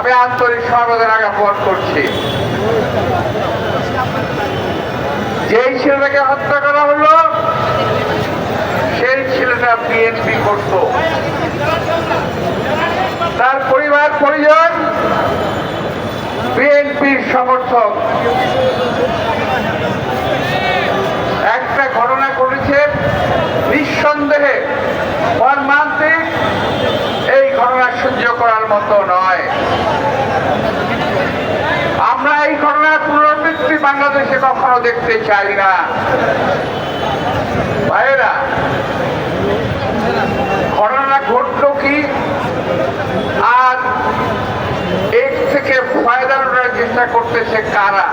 আমি আন্তরিক সমবেদনা জ্ঞাপন করছি। যেই ছেলেটাকে হত্যা করা হলো, সেই ছেলেটা বিএনপি করত তার পরিবার, পরিজন বিএনপির সমর্থক। একটা ঘটনা ঘটেছে নিঃসন্দেহে মর্মান্তিক। এই ঘটনা সহ্য করার মতো নয় আমরা এই ঘটনার পুনরাবৃত্তি বাংলাদেশে কখনো দেখতে চাই না। ভাইয়েরা, ঘটনা ঘটলো কি? আর এর থেকে ফায়দা লুটার চেষ্টা করতেছে কারা?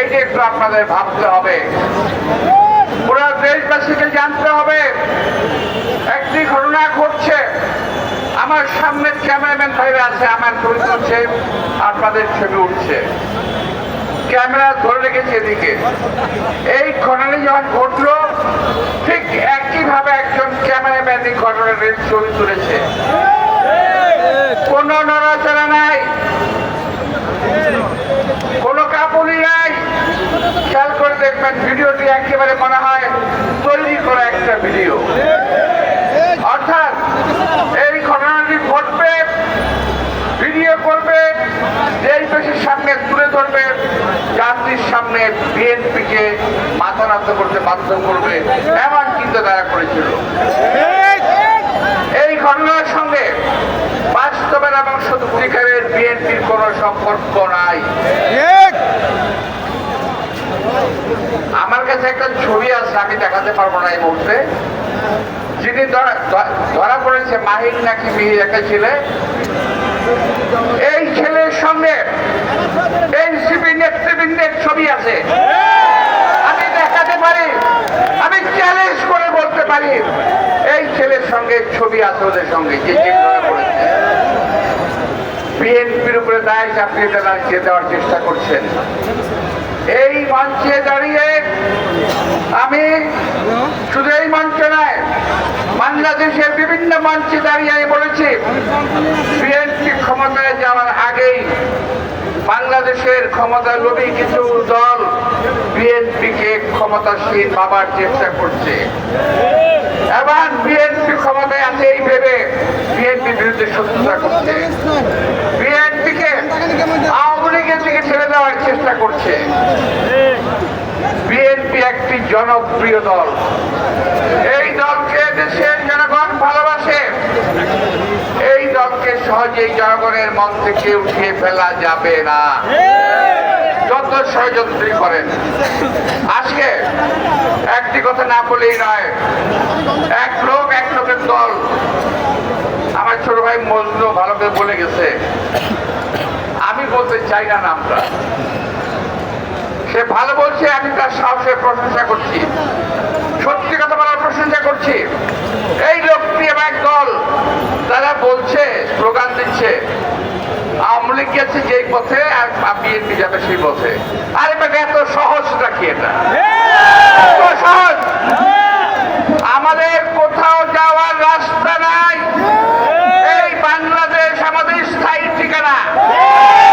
এইটা একটু আপনাদের ভাবতে হবে। পুরো দেশবাসীকে জানতে হবে, একটি ঘটনা ঘটছে। আমার সামনের ক্যামেরাম্যান ভাইরা আছে, আমার ছবি আপনাদের ছবি উঠছে। ক্যামেরা ধরে রেখেছে এদিকে। এই ঘটনা যখন ঘটলো, ঠিক একইভাবে একজন ক্যামেরাম্যান এই ঘটনাটির ছবি তুলেছে। কোনো নড়াচড়া নাই, কোনো কাপড়ই নাই। খেয়াল করে দেখবেন, ভিডিওটি একেবারে মনে হয় তৈরি করা একটা ভিডিও। অর্থাৎ এই ঘটনাটি ঘটবে, ভিডিও করবে দেশবাসীর সামনে তুলে ধরবে জাতির সামনে বিএনপিকে মাথা নত করতে বাধ্য করবে এমন চিন্তাধারা করেছিল। এই ঘটনার সঙ্গে বাস্তবের এবং সত্যিকারের বিএনপির কোনো সম্পর্ক নাই। আমার কাছে একটা ছবি আছে, আমি দেখাতে পারব না এই মুহূর্তে। যিনি ধরা পড়েছে মাহির নাকি মিহির একটা ছেলে। এই ছেলের সঙ্গে এনসিপি নেতৃবৃন্দের ছবি আছে। আমি দেখাতে পারি, আমি চ্যালেঞ্জ করে বলতে পারি। এই ছেলের সঙ্গে ছবি আছে ওদের সঙ্গে, যে বিএনপির উপরে দায় চাপিয়ে দেওয়ার দেওয়ার চেষ্টা করছেন। এই মঞ্চে দাঁড়িয়ে আমি শুধু এই মঞ্চ নয়, বাংলাদেশের বিভিন্ন মঞ্চে দাঁড়িয়ে বলেছি, বিএনপি ক্ষমতায় যাওয়ার বাংলাদেশের ক্ষমতা লোভী কিছু দল বিএনপিকে ক্ষমতাসীন পাবার চেষ্টা করছে। এবার বিএনপি ক্ষমতায় আছে এই ভেবে বিএনপি বিরুদ্ধে শত্রুতা করছে। বিএনপিকে আওয়ামী লীগের দিকে ছেড়ে দেওয়ার চেষ্টা করছে। বিএনপি একটি জনপ্রিয় দল। সহজেই জনগণের মন থেকে উঠিয়ে ফেলা যাবে না। যত ষড়যন্ত্রী করেন। আজকে একটি কথা না বলেই নয়, এক লোক, এক লোকের দল। আমার ছোট ভাই মজনু ভালো করে বলে গেছে। আমি বলতে চাই না নামটা। সে ভালো বলছে, আমি তার সাহসের প্রশংসা করছি। সত্যি কথা বলার প্রশংসা করছি। যাবে সেই পথে। আর এটাকে এত সহজ নাকি এটা? হ্যাঁ! সহজ! আমাদের কোথাও যাওয়ার রাস্তা না।